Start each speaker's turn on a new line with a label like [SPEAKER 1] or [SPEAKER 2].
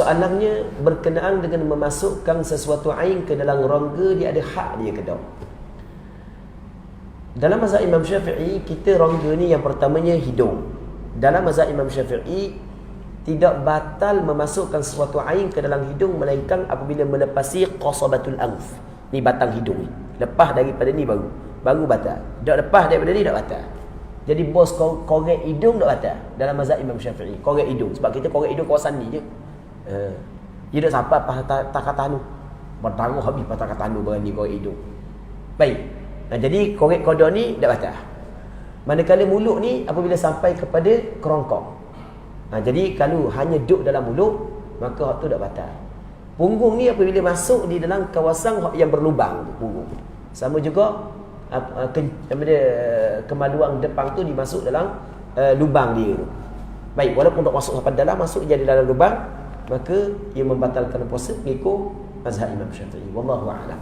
[SPEAKER 1] Persoalannya berkenaan dengan memasukkan sesuatu ain ke dalam rongga dia ada hak dia ke tak? Dalam mazhab Imam Syafi'i kita rongga ni yang pertamanya hidung. Dalam mazhab Imam Syafi'i tidak batal memasukkan sesuatu ain ke dalam hidung melainkan apabila melepasi qasabatul anf. Ni batang hidung ni. Lepas daripada ni baru. Baru batal. Tak lepas daripada ni tak batal. Jadi bos korek hidung tak batal dalam mazhab Imam Syafi'i. Korek hidung sebab kita korek hidung kawasan ni je. Uh, dia tak sampai pas tak kata anu. Bertaruh habis pas tak kata anu berani korek hidung. Baik. Nah, jadi korek kodok ni tak batal. Manakala mulut ni apabila sampai kepada kerongkong. Nah, jadi kalau hanya duduk dalam mulut, maka hak tu tak batal. Punggung ni apabila masuk di dalam kawasan yang berlubang tu punggung. Sama juga uh, ke, kemaluan depan tu dimasuk dalam uh, lubang dia tu. Baik, walaupun tak masuk sampai dalam, masuk jadi dalam lubang, maka ia membatalkan puasa mengikut mazhab Imam Syafi'i. Wallahu a'lam